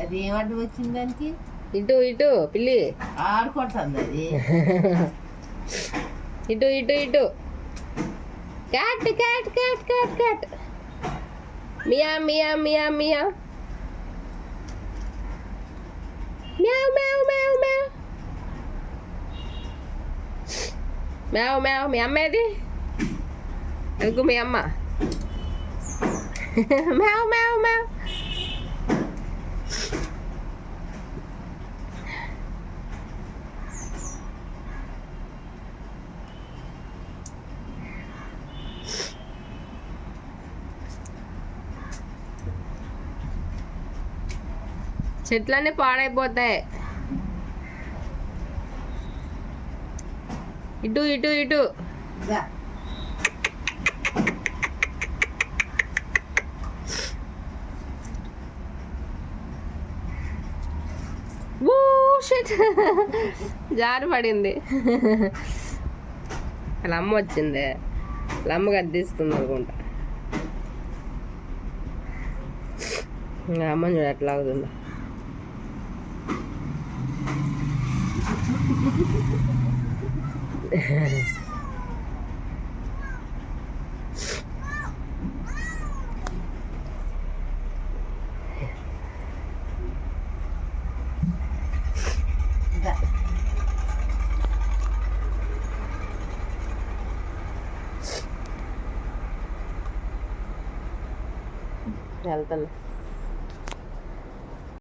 అది ఏమడ్డు వచ్చింది దానికి? ఇటు ఇటు పిల్లి. ఆడుకుంటుంది అది. ఇటు ఇటు ఇటు. Cat cat cat cat cat మియా మియా మియా మియా. Meow meow meow meow. Meow మ్యావ్ మీ అమ్మ ఏది? ఎందుకు మీ అమ్మ? మ్యావ్ మ్యావ్ మ్యావ్. చెట్లన్నీ పాడైపోతాయి. ఇటు ఇటు ఇటు. జారి పడింది. వాళ్ళ అమ్మ వచ్చింది. అమ్మ గద్దిస్తుంది అనుకుంటా. ఇంకా అమ్మని చూడ ఎట్లా అవుతుందో. వెళ్తాను